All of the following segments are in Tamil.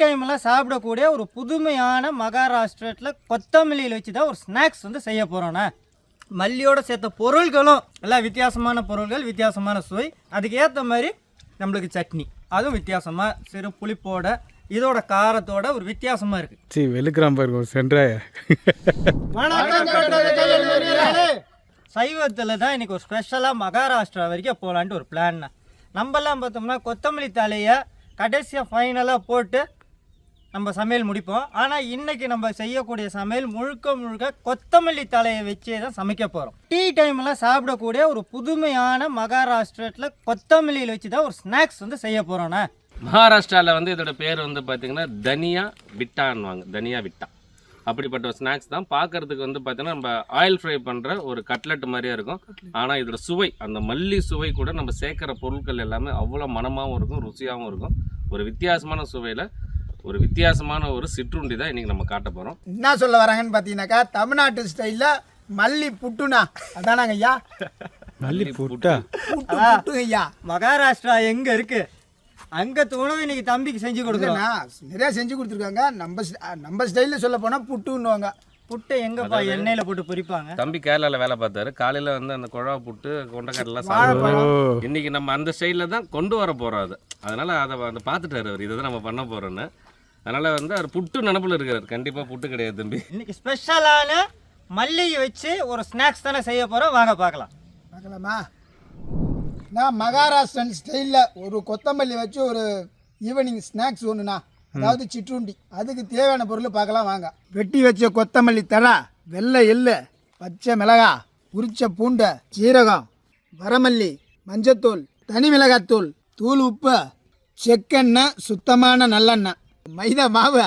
டைம்லாம் சாப்பிடக்கூடிய ஒரு புதுமையான மகாராஷ்டிரத்தில் கொத்தமல்லியில் வச்சு தான் ஒரு ஸ்நாக்ஸ் வந்து செய்ய போகிறோண்ணே மல்லியோட சேர்த்த பொருள்களும் எல்லாம் வித்தியாசமான பொருள்கள் வித்தியாசமான சுவை. அதுக்கு ஏற்ற மாதிரி நம்மளுக்கு சட்னி. அதுவும் வித்தியாசமாக சிறு புளிப்போட இதோட காரத்தோட ஒரு வித்தியாசமாக இருக்குது சி வெளுக்கிறான் பாருங்க ஒரு சென்றாய சைவத்தில் தான் இன்னைக்கு ஒரு ஸ்பெஷலாக மகாராஷ்டிரா வரைக்கும் போகலான்ட்டு ஒரு பிளான்னா நம்மலாம் பார்த்தோம்னா கொத்தமல்லி தலையை கடைசியாக ஃபைனலாக போட்டு நம்ம சமையல் முடிப்போம். ஆனால் இன்றைக்கி நம்ம செய்யக்கூடிய சமையல் முழுக்க முழுக்க கொத்தமல்லி தலையை வச்சே தான் சமைக்க போகிறோம் டீ டைமில் சாப்பிடக்கூடிய ஒரு புதுமையான மகாராஷ்டிரத்தில் கொத்தமல்லியில் வச்சு தான் ஒரு ஸ்நாக்ஸ் வந்து செய்ய போகிறோண்ணா மகாராஷ்டிராவில் வந்து இதோட பேர் வந்து பார்த்தீங்கன்னா தனியா விட்டான்வாங்க தனியா விட்டா. அப்படிப்பட்ட ஒரு ஸ்நாக்ஸ் தான். பார்க்கறதுக்கு வந்து பார்த்தீங்கன்னா நம்ம ஆயில் ஃப்ரை பண்ணுற ஒரு கட்லெட் மாதிரியே இருக்கும். ஆனால் இதோட சுவை அந்த மல்லி சுவை கூட நம்ம சேர்க்குற பொருட்கள் எல்லாமே அவ்வளோ மனமாகவும் இருக்கும் ருசியாகவும் இருக்கும். ஒரு வித்தியாசமான சுவையில் ஒரு வித்தியாசமான ஒரு சிற்றுண்டி தான் இன்றைக்கி நம்ம காட்ட போகிறோம் என்ன சொல்ல வராங்கன்னு பார்த்தீங்கன்னாக்கா தமிழ்நாட்டு ஸ்டைலில் மல்லி புட்டுனா அதானாங்க ஐயா? மல்லி புட்டா? புட்டு. புட்டு ஐயா. மகாராஷ்டிரா எங்கே இருக்குது அங்கே உணவு இன்னைக்கு தம்பிக்கு செஞ்சு கொடுக்குறோம். இல்லைண்ணா நிறையா செஞ்சு கொடுத்துருக்காங்க. நம்ம நம்ம ஸ்டைலில் சொல்ல போனால் புட்டுன்னுவாங்க. புட்டை எங்கப்பா எண்ணெயில் போட்டு பொரிப்பாங்க? தம்பி கேரளாவில் வேலை பார்த்தாரு. காலையில் வந்து அந்த குழா புட்டு கொண்டக்கடலாம் சாப்பிடுவாங்க ஓ. இன்னைக்கு நம்ம அந்த ஸ்டைலில் தான் கொண்டு வர போகிறோம் அது அதனால் அதை வந்து பார்த்துட்டாரு அவர். இதை தான் நம்ம பண்ண போகிறோன்னு அதனால் வந்து அவர் புட்டு நினப்பில் இருக்கிறார் கண்டிப்பாக புட்டு கிடையாது தம்பி. இன்னைக்கு ஸ்பெஷலான மல்லிகை வச்சு ஒரு ஸ்நாக்ஸ் தானே செய்ய போகிறோம் வாங்க பார்க்கலாம். பார்க்கலாமா? நான் மகாராஷ்டிரன் ஸ்டைலில் ஒரு கொத்தமல்லி வச்சு ஒரு ஈவினிங் ஸ்நாக்ஸ் ஒன்றுண்ணா அதாவது சிற்றுண்டி. அதுக்கு தேவையான பொருள் பார்க்கலாம் வாங்க. வெட்டி வச்ச கொத்தமல்லி தழை வெள்ளை எள்ளு பச்சை மிளகா உரிச்ச பூண்டை சீரகம் வரமல்லி மஞ்சத்தூள் தனி மிளகாத்தூள் தூள் உப்பு செக்கெண்ணெய் சுத்தமான நல்லெண்ணெய். மைதா மாவு.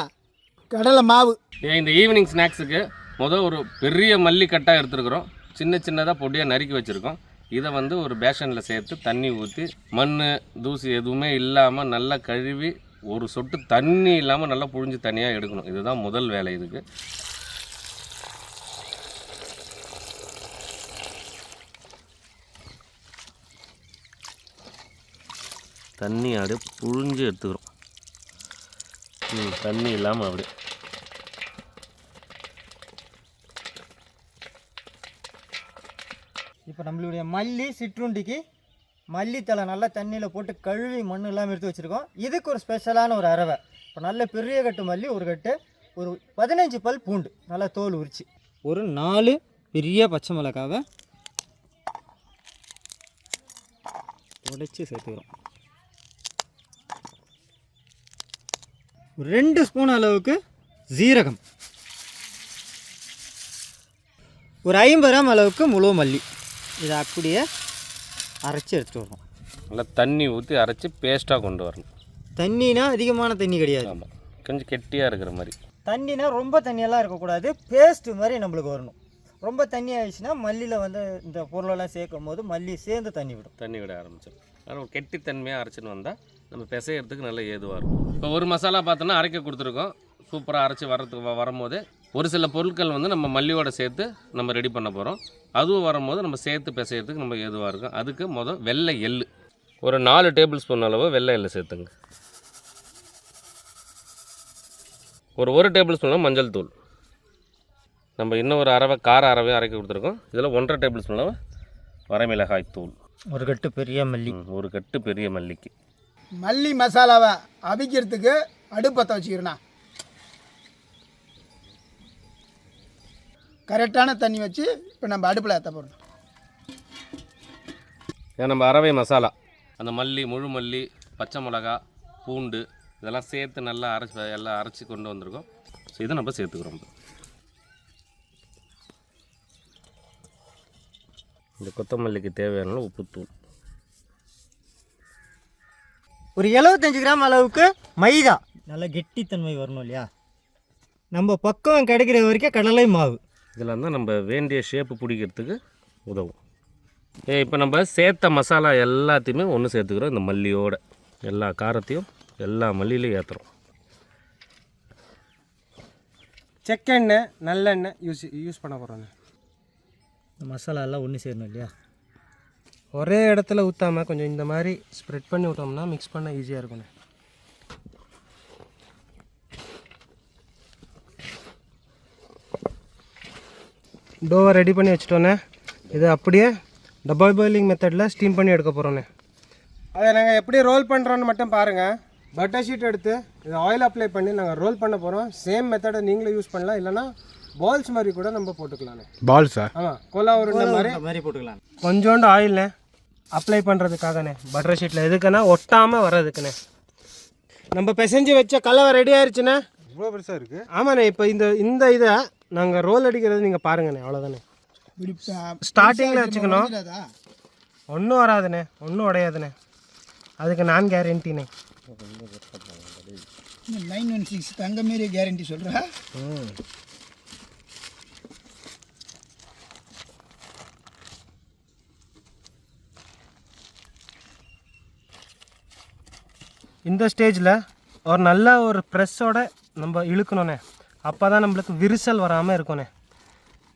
கடலை மாவு. இந்த ஈவினிங் ஸ்நாக்ஸுக்கு முதல் ஒரு பெரிய மல்லிக்கட்டாக எடுத்துருக்குறோம். சின்ன சின்னதாக பொடியாக நறுக்கி வச்சுருக்கோம். இதை வந்து ஒரு பேஷனில் சேர்த்து தண்ணி ஊற்றி மண் தூசி எதுவுமே இல்லாமல் நல்லா கழுவி ஒரு சொட்டு தண்ணி இல்லாமல் நல்லா புழிஞ்சு தனியாக எடுக்கணும். இதுதான் முதல் வேலை இதுக்கு. தண்ணி அப்படியே புழிஞ்சு எடுத்துக்கிறோம். ம், தண்ணி இல்லாமல் அப்படியே இப்போ நம்மளுடைய மல்லி சிற்றுண்டிக்கு மல்லித்தலை நல்லா தண்ணியில் போட்டு கழுவி மண் இல்லாமல் எடுத்து வச்சுருக்கோம். இதுக்கு ஒரு ஸ்பெஷலான ஒரு அரவை. இப்போ நல்ல பெரிய கட்டு மல்லி ஒரு கட்டு ஒரு பதினஞ்சு பல் பூண்டு. நல்லா தோல் உரிச்சு. ஒரு நாலு பெரிய பச்சை மிளகாவை உடைச்சி சேர்த்துக்கிறோம். ரெண்டு ஸ்பூன் அளவுக்கு ஜீரகம் ஒரு ஐம்பது கிராம் அளவுக்கு முழு மல்லி. இதை அப்படியே அரைச்சி எடுத்துட்டு வரணும். நல்லா தண்ணி ஊற்றி அரைச்சி பேஸ்ட்டாக கொண்டு வரணும். தண்ணினா அதிகமான தண்ணி கிடையாது. ஆமாம் கொஞ்சம் கெட்டியாக இருக்கிற மாதிரி. தண்ணினா ரொம்ப தண்ணியெல்லாம் இருக்கக்கூடாது. பேஸ்ட் மாதிரி நம்மளுக்கு வரணும். ரொம்ப தண்ணி ஆயிடுச்சுன்னா மல்லியில் வந்து இந்த பொருளெல்லாம் சேர்க்கும் போது மல்லி சேர்ந்து தண்ணி விடும். தண்ணி விட ஆரம்பிச்சிடும். ஆனால் ஒரு கெட்டித்தன்மையாக அரைச்சின்னு வந்தால் நம்ம பிசையறதுக்கு நல்ல ஏதுவாக இருக்கும். இப்போ ஒரு மசாலா பார்த்தோன்னா அரைக்க கொடுத்துருக்கோம். சூப்பராக அரைச்சி வரதுக்கு வ- வரும்போது ஒரு சில பொருட்கள் வந்து நம்ம மல்லியோட சேர்த்து நம்ம ரெடி பண்ண போகிறோம் அதுவும் வரும்போது நம்ம சேர்த்து பிசையறதுக்கு நம்ம ஏதுவாக இருக்கும். அதுக்கு முதல் வெள்ளை எள்ளு. ஒரு நாலு டேபிள் ஸ்பூன் அளவு வெள்ளை எள்ளு சேர்த்துங்க. ஒரு ஒரு டேபிள் ஸ்பூன் மஞ்சள் தூள். நம்ம இன்னும் ஒரு அரவை கார அரவை அரைக்க கொடுத்துருக்கோம். இதில் ஒன்றரை டேபிள் ஸ்பூன் அளவு வரமிளகாய் தூள். ஒரு கட்டு பெரிய மல்லி. ஒரு கட்டு பெரிய மல்லிக்கு. மல்லி மசாலாவை அவிக்கிறதுக்கு அடுப்பத்தை வச்சுக்கிறேண்ணா. கரெக்டான தண்ணி வச்சு இப்போ நம்ம அடுப்பில் ஏற்ற போடணும் நம்ம அரவை மசாலா. அந்த மல்லி முழு மல்லி பச்சை மிளகா பூண்டு இதெல்லாம் சேர்த்து நல்லா அரைச்சி எல்லாம் அரைச்சி கொண்டு வந்திருக்கோம். ஸோ இதை நம்ம சேர்த்துக்கிறோம். இந்த கொத்தமல்லிக்கு தேவையான உப்புத்தூள் ஒரு எழுபத்தஞ்சு கிராம் அளவுக்கு மைதா. நல்ல கெட்டித்தன்மை வரணும் இல்லையா? நம்ம பக்கம் கிடைக்கிற வரைக்கும் கடலை மாவு. இதில் இருந்தால் நம்ம வேண்டிய ஷேப்பு பிடிக்கிறதுக்கு உதவும். ஏ இப்போ நம்ம சேர்த்த மசாலா எல்லாத்தையுமே ஒன்று சேர்த்துக்கிறோம். இந்த மல்லியோட எல்லா காரத்தையும் எல்லா மல்லியிலையும் ஏற்றுறோம் செக்கெண்ணெய் நல்லெண்ணெய் யூஸ் யூஸ் பண்ண போகிறோண்ணே இந்த மசாலா எல்லாம் ஒன்று சேரணும் இல்லையா? ஒரே இடத்துல ஊற்றாமல் கொஞ்சம் இந்த மாதிரி ஸ்ப்ரெட் பண்ணி விட்டோம்னா மிக்ஸ் பண்ண ஈஸியாக இருக்கும்ண்ணே. டோவை ரெடி பண்ணி வச்சுட்டோண்ணே இது அப்படியே டபுள் பாயிலிங் மெத்தடில் ஸ்டீம் பண்ணி எடுக்க போகிறோண்ணே அதை நாங்கள் எப்படி ரோல் பண்ணுறோன்னு மட்டும் பாருங்கள் பட்டர் ஷீட் எடுத்து இது ஆயில் அப்ளை பண்ணி நாங்கள் ரோல் பண்ண போகிறோம் சேம் மெத்தடை நீங்களும் யூஸ் பண்ணலாம். இல்லைன்னா பால்ஸ் மாதிரி கூட நம்ம போட்டுக்கலாண்ணே பால்ஸா ஆமாம் கோலா உருண்டை மாதிரி. மாதிரி போட்டுக்கலாம் கொஞ்சோண்டு ஆயில்ண்ணே அப்ளை பண்ணுறதுக்காகண்ணே பட்டர் ஷீட்டில் எதுக்குன்னா ஒட்டாமல் வர்றதுக்குண்ணே நம்ம பிசைஞ்சு வச்ச கலவை ரெடி ஆயிடுச்சுண்ணே இவ்வளோ பெருசாக இருக்குது ஆமாண்ணே இப்போ இந்த இந்த இதை நாங்கள் ரோல் அடிக்கிறது நீங்கள் பாருங்கண்ணே அவ்வளோதானே இப்படி ஸ்டார்டிங்கில் வச்சுக்கணும். ஒன்றும் வராதுண்ணே ஒன்றும் உடையாதுண்ணே. அதுக்கு நான் கேரண்டிண்ணே நைன் ஒன் சிக்ஸ் தங்க மாரி கேரண்டி சொல்கிறா இந்த ஸ்டேஜில் ஒரு நல்ல ஒரு ப்ரெஸ்ஸோட நம்ம இழுக்கணுண்ணே அப்போ தான் நம்மளுக்கு விரிசல் வராமல் இருக்கும்ண்ணே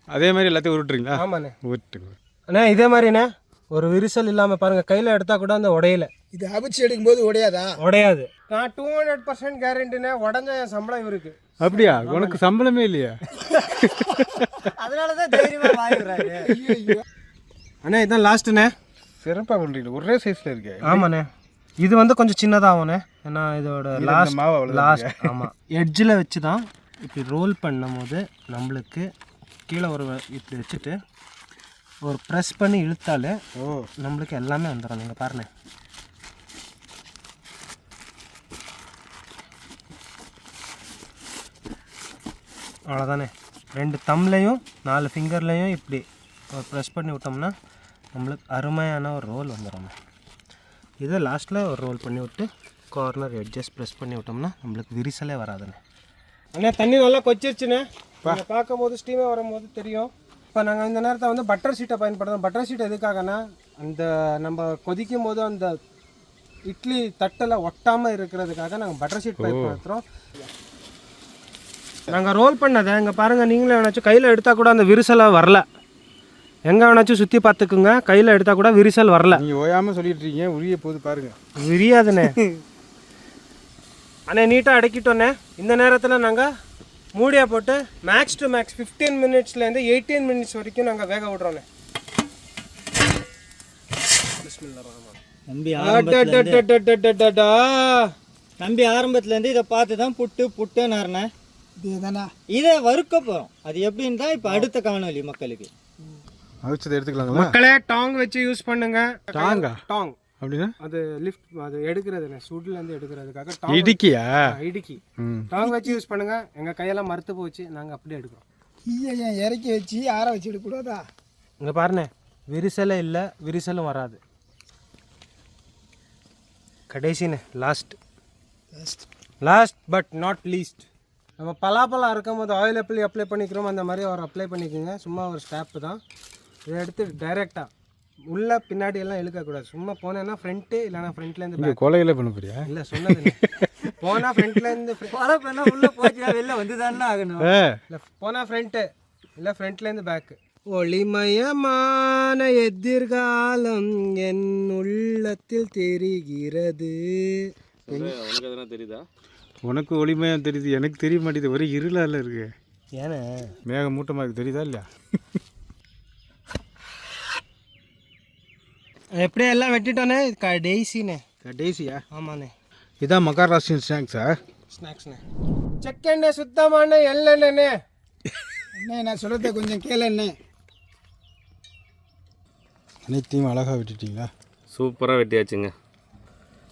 அதே மாதிரி எல்லாத்தையும் உருட்டுறீங்களா? ஆமாண்ணே. உருட்டுங்க. அண்ணே இதே மாதிரிண்ணே ஒரு விரிசல் இல்லாமல் பாருங்கள் கையில் எடுத்தால் கூட அந்த உடையல. இது அவிச்சு எடுக்கும்போது உடையாதா? உடையாது. நான் டூ ஹண்ட்ரட் பர்சன்ட் கேரண்டினே உடஞ்ச என் சம்பளம் இவருக்கு. அப்படியா? உனக்கு சம்பளமே இல்லையா? அதனால தான் தைரியமாக வாங்கிடுறாரு அண்ணே இதான் லாஸ்ட்டுண்ணே சிறப்பாக பண்ணுறீங்க ஒரே சைஸில் இருக்கே. ஆமாண்ணே. இது வந்து கொஞ்சம் சின்னதாகும்ண்ணே ஏன்னா இதோட லாஸ்ட் லாஸ்ட் ஆமாம் எட்ஜில் வச்சு தான் இப்படி ரோல் பண்ணும்போது நம்மளுக்கு கீழே ஒரு இப்படி வச்சுட்டு ஒரு ப்ரெஸ் பண்ணி இழுத்தாலே ஓ. நம்மளுக்கு எல்லாமே வந்துடும் நீங்கள் பாருண்ணே அவ்வளோதானே ரெண்டு தம்லையும் நாலு ஃபிங்கர்லேயும் இப்படி ஒரு ப்ரெஸ் பண்ணி விட்டோம்னா நம்மளுக்கு அருமையான ஒரு ரோல் வந்துடும் இதை லாஸ்ட்டில் ஒரு ரோல் பண்ணி விட்டு கார்னர் எட்ஜஸ் ப்ரெஸ் பண்ணி விட்டோம்னா நம்மளுக்கு விரிசலே வராதுண்ணே அண்ணா தண்ணி நல்லா கொச்சிருச்சுண்ணே. நீங்கள் பார்க்கும்போது ஸ்டீமே வரும்போது தெரியும். இப்போ நாங்கள் இந்த நேரத்தை வந்து பட்டர் ஷீட்டை பயன்படுத்துறோம். பட்டர் ஷீட் எதுக்காகனா அந்த நம்ம கொதிக்கும் போது அந்த இட்லி தட்டில் ஒட்டாமல் இருக்கிறதுக்காக நாங்கள் பட்டர் ஷீட் பயன்படுத்துகிறோம் நாங்கள் ரோல் பண்ணதை இங்கே பாருங்கள் நீங்களே வேணாச்சும் கையில் எடுத்தால் கூட அந்த விரிசலாக வரல. எங்கே வேணாச்சும் சுற்றி பார்த்துக்குங்க. கையில் எடுத்தால் கூட விரிசல் வரல. நீங்கள் ஓயாமல் சொல்லிட்டு இருக்கீங்க உரிய போது பாருங்க. விரியாதுண்ணே. அண்ணே நீட்டாக அடக்கிட்டோண்ணே. இந்த நேரத்தில் நாங்கள் மூடியா போட்டு மேக்ஸ் டு மேக்ஸ் ஃபிஃப்டீன் மினிட்ஸ்லேருந்து எயிட்டீன் மினிட்ஸ் வரைக்கும் நாங்கள் வேக விட்றோண்ணே. தம்பி. தம்பி ஆரம்பத்துலேருந்து இதை பார்த்து தான் புட்டு தானே இதை வறுக்க போகிறோம் அது எப்படின்னு தான் இப்போ அடுத்த காணொலி மக்களுக்கு. அவிச்சதை எடுத்துக்கலாங்களா? மக்களே டாங் வச்சு யூஸ் பண்ணுங்க. டாங்கா? டாங். அப்படின்னா? அது லிஃப்ட் அது எடுக்கிறதுண்ணே சுடுலேருந்து எடுக்கிறதுக்காக டாங் இடிக்கியா? இடுக்கி. டாங் வச்சு யூஸ் பண்ணுங்க. எங்கள் கையெல்லாம் மறுத்து போச்சு நாங்கள் அப்படியே எடுக்கிறோம். ஏன் இறக்கி வச்சு ஆற வச்சு எடுக்கக்கூடாதா? இங்கே பாருண்ணே விரிசலே இல்லை விரிசலும் வராது. கடைசிண்ணே last last but not least நம்ம பலாப்பழம் இருக்கும் போது ஆயில் எப்படி அப்ளை பண்ணிக்கிறோம் அந்த மாதிரி ஒரு அப்ளை பண்ணிக்கோங்க. சும்மா ஒரு ஸ்டாப்பு தான். இதை எடுத்து டைரெக்டாக உள்ள பின்னாடி எல்லாம் இழுக்கக்கூடாது. சும்மா போனேன்னா ஃப்ரண்ட்டு இல்லைன்னா ஃப்ரண்ட்லேருந்து இங்கே கொலையில பண்ண போறியா? இல்லை சொன்னது போனால் ஃப்ரண்ட்லேருந்து பல பெண்ணா உள்ளே போச்சுன்னா வெளில வந்து தானே ஆகணும் இல்லை போனால் ஃப்ரண்ட்டு இல்லை ஃப்ரண்ட்லேருந்து பேக்கு ஒளிமயமான எதிர்காலம் என் உள்ளத்தில் தெரிகிறது. உனக்கு எதனா தெரியுதா? உனக்கு ஒளிமயம் தெரியுது எனக்கு தெரிய மாட்டேங்குது ஒரே இருளால இருக்கு. ஏன்னா மேக மூட்டமாக இருக்கு தெரியுதா இல்லையா? எப்படியே எல்லாம் வெட்டிட்டோன்னே இது கடைசிண்ணே கடைசியா ஆமாண்ணே. இதான் மகாராஷ்டிரன் ஸ்நாக்ஸா? ஸ்நாக்ஸ்ண்ணே. செக்கெண்ணெய் சுத்தமான எள்ளெண்ணே அண்ணே நான் சொல்கிறத கொஞ்சம் கேளுண்ணே. அனைத்தையும் அழகாக விட்டுட்டீங்களா? சூப்பராக வெட்டியாச்சுங்க.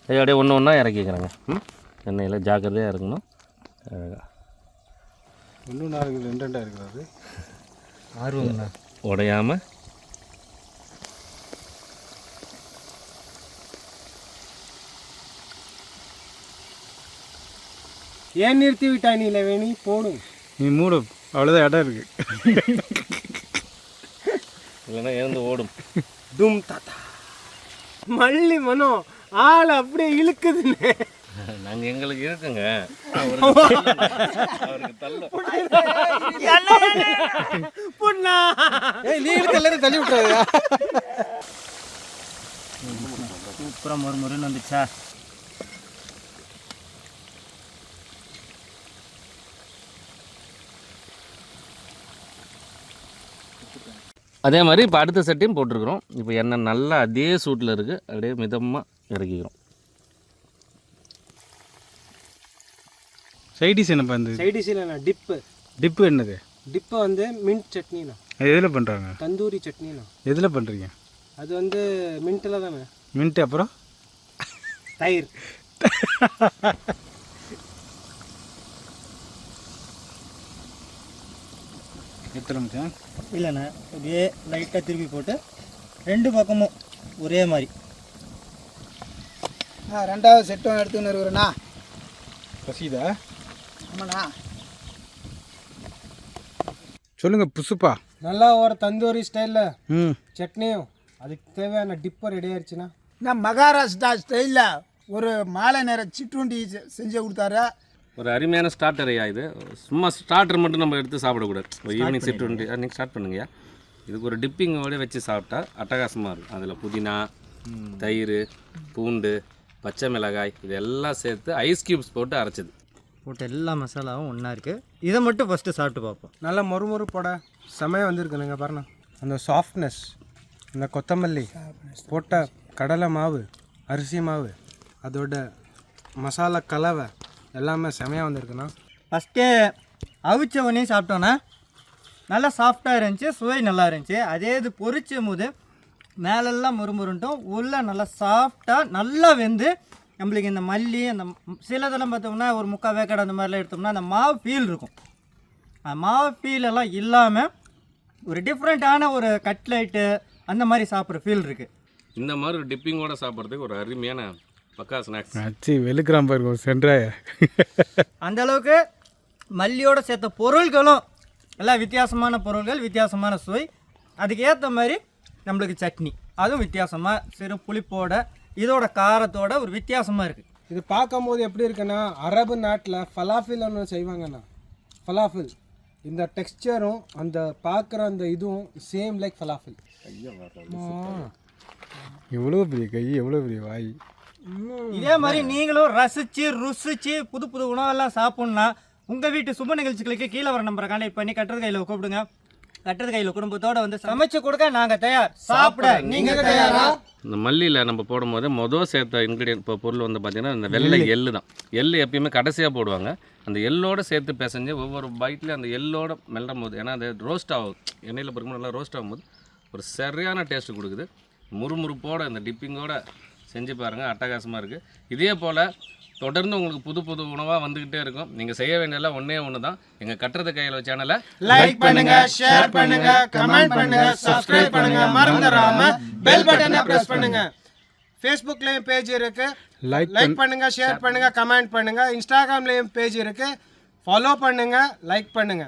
இது அப்படியே ஒன்று ஒன்றா இறக்கிக்கிறேங்க ம்? எண்ணெயில் ஜாக்கிரதையாக இருக்கணும். அழகா. ஒன்று நாலு ரெண்டு ரெண்டாக இருக்கிறது ஆர்வம்ண்ணா உடையாம ஏன் நிறுத்தி விட்டாய் நீ வேணி போடும் நீ மூடு. அவ்வளோதான் இடம் இருக்கு. இல்லைன்னா எழுந்து ஓடும். டும் தாத்தா. மல்லி மனம் ஆள் அப்படியே இழுக்குதுண்ணே நாங்கள் எங்களுக்கு இருக்குங்க. அவருக்கு தள்ள. புண்ணா. ஏய் நீ இருக்கு எல்லாரும் தள்ளி விட்டுறாதா சூப்பராக மொறு மொறுன்னு வந்துச்சா? அதே மாதிரி இப்போ அடுத்த செட்டையும் போட்டிருக்கிறோம். இப்போ எண்ணெய் நல்லா அதே சூட்டில் இருக்குது அப்படியே மிதமாக இறக்கிக்கிறோம். சைடிஸ் என்னப்பா இந்த சைடிஷில் டிப்பு டிப்பு என்னது? டிப்பு வந்து மின்ட் சட்னிண்ணா அது எதில் பண்ணுறாங்க தந்தூரி சட்னிண்ணா எதில் பண்ணுறீங்க அது வந்து மின்ட்டில் தானே. மின்ட்டு அப்புறம்? தயிர். எத்தனை மச்சான் இல்லைண்ணே அப்படியே லைட்டாக திருப்பி போட்டு ரெண்டு பக்கமும் ஒரே மாதிரி. ஆ ரெண்டாவது செட்டும் எடுத்துன்னு இருக்கிறேண்ணா பசிதா ஆமாண்ணா. சொல்லுங்க புசுப்பா. நல்லா ஒரு தந்தூரி ஸ்டைலில் ம். சட்னியும் அதுக்கு தேவையான டிப்பு ரெடி நான் மகாராஷ்டிரா ஸ்டைலில் ஒரு மாலை நேர சிற்றுண்டி செஞ்சு கொடுத்தாரு. ஒரு அருமையான ஸ்டார்டர் ஐயா இது. சும்மா ஸ்டார்டர் மட்டும் நம்ம எடுத்து சாப்பிடக்கூடாது. ஒரு ஈவினிங் சிட்டு நீங்கள் ஸ்டார்ட் பண்ணுங்கய்யா இதுக்கு ஒரு டிப்பிங்கோட வச்சு சாப்பிட்டா அட்டகாசமாக இருக்கும். அதில் புதினா தயிர் பூண்டு பச்சை மிளகாய் இது எல்லாம் சேர்த்து ஐஸ் கியூப்ஸ் போட்டு அரைச்சது. போட்டு எல்லா மசாலாவும் ஒன்றா இருக்குது இதை மட்டும் ஃபஸ்ட்டு சாப்பிட்டு பார்ப்போம். நல்லா மொறுமொறு போட செமையாக வந்திருக்கு நீங்கள் பாருங்க. அந்த சாஃப்ட்னஸ் இந்த கொத்தமல்லி போட்ட கடலை மாவு அரிசி மாவு அதோட மசாலா கலவை எல்லாமே செமையாக வந்திருக்குண்ணா. ஃபஸ்ட்டு அவிச்ச உடனே சாப்பிட்டோன்னா நல்லா சாஃப்டாக இருந்துச்சு சுவை நல்லா இருந்துச்சு. அதே இது பொரிச்சும் போது மேலெல்லாம் முறுமுறுன்ட்டும் உள்ளே நல்லா சாஃப்டாக நல்லா வெந்து நம்மளுக்கு இந்த மல்லி அந்த சிலதெல்லாம் பார்த்தோம்னா ஒரு முக்கால் வேக்காடு அந்த மாதிரிலாம் எடுத்தோம்னா அந்த மாவு ஃபீல் இருக்கும். அந்த மாவு ஃபீல் எல்லாம் இல்லாமல் ஒரு டிஃப்ரெண்ட்டான ஒரு கட்லைட்டு அந்த மாதிரி சாப்பிட்ற ஃபீல் இருக்குது இந்த மாதிரி ஒரு டிப்பிங்கோட சாப்பிட்றதுக்கு ஒரு அருமையான பக்கா ஸ்நாக்ஸ் அச்சி வெளுக்கிறான் பாருங்க ஒரு சென்றாய. அந்த அளவுக்கு மல்லியோட சேர்த்த பொருள்களும் எல்லாம் வித்தியாசமான பொருள்கள் வித்தியாசமான சுவை. அதுக்கு ஏற்ற மாதிரி நம்மளுக்கு சட்னி. அதுவும் வித்தியாசமாக சிறு புளிப்போட இதோட காரத்தோட ஒரு வித்தியாசமாக இருக்குது இது பார்க்கும்போது எப்படி இருக்குன்னா அரபு நாட்டில் ஃபலாஃபில் ஒன்று செய்வாங்கண்ணா. ஃபலாஃபில் இந்த டெக்ஸ்சரும் அந்த பார்க்குற அந்த இதுவும் சேம் லைக் ஃபலாஃபில் எவ்வளோ பெரிய கை எவ்வளோ பெரிய வாய். இதே மாதிரி நீங்களும் ரசிச்சு ருசிச்சு புது புது உணவெல்லாம் சாப்பிட்ணுன்னா உங்கள் வீட்டு சுப நிகழ்ச்சிகளுக்கு கீழே வர நம்பரை கான்டாக்ட் பண்ணி கட்டுறது கையில் கூப்பிடுங்க. கட்டுறது கையில் குடும்பத்தோட வந்து சமைச்சு கொடுக்க நாங்கள் தயார். சாப்பிட நீங்கள் தயாரா? இந்த மல்லியில் நம்ம போடும்போது மொதல் சேர்த்த இன்க்ரீடியன்ட் இப்போ பொருள் வந்து பார்த்திங்கன்னா இந்த வெள்ளை எள்ளு. தான். எள்ளு எப்பயுமே கடைசியாக போடுவாங்க. அந்த எள்ளோட சேர்த்து பிசைஞ்சு ஒவ்வொரு பைட்லேயும் அந்த எள்ளோட மெல்லும் போது ஏன்னா அது ரோஸ்ட் ஆகும். எண்ணெயில் பொறுக்கும் நல்லா ரோஸ்ட் ஆகும்போது ஒரு சரியான டேஸ்ட் கொடுக்குது. முறுமுறுப்போட இந்த டிப்பிங்கோட செஞ்சு பாருங்கள் அட்டகாசமாக இருக்குது இதே போல் தொடர்ந்து உங்களுக்கு புது புது உணவாக வந்துக்கிட்டே இருக்கும். நீங்கள் செய்ய வேண்டியதெல்லாம் ஒன்றே ஒன்று தான் எங்கள் கட்டுறது கையில் சேனலை லைக் பண்ணுங்க ஷேர் பண்ணுங்க கமெண்ட் பண்ணுங்க சப்ஸ்கிரைப் பண்ணுங்க. மறந்துடாம பெல் பட்டனை பிரஸ் பண்ணுங்க. ஃபேஸ்புக்லயும் பேஜ் இருக்கு. லைக் லைக் பண்ணுங்க ஷேர் பண்ணுங்க கமெண்ட் பண்ணுங்க. இன்ஸ்டாகிராம்லயும் பேஜ் இருக்கு. ஃபாலோ பண்ணுங்க லைக் பண்ணுங்க.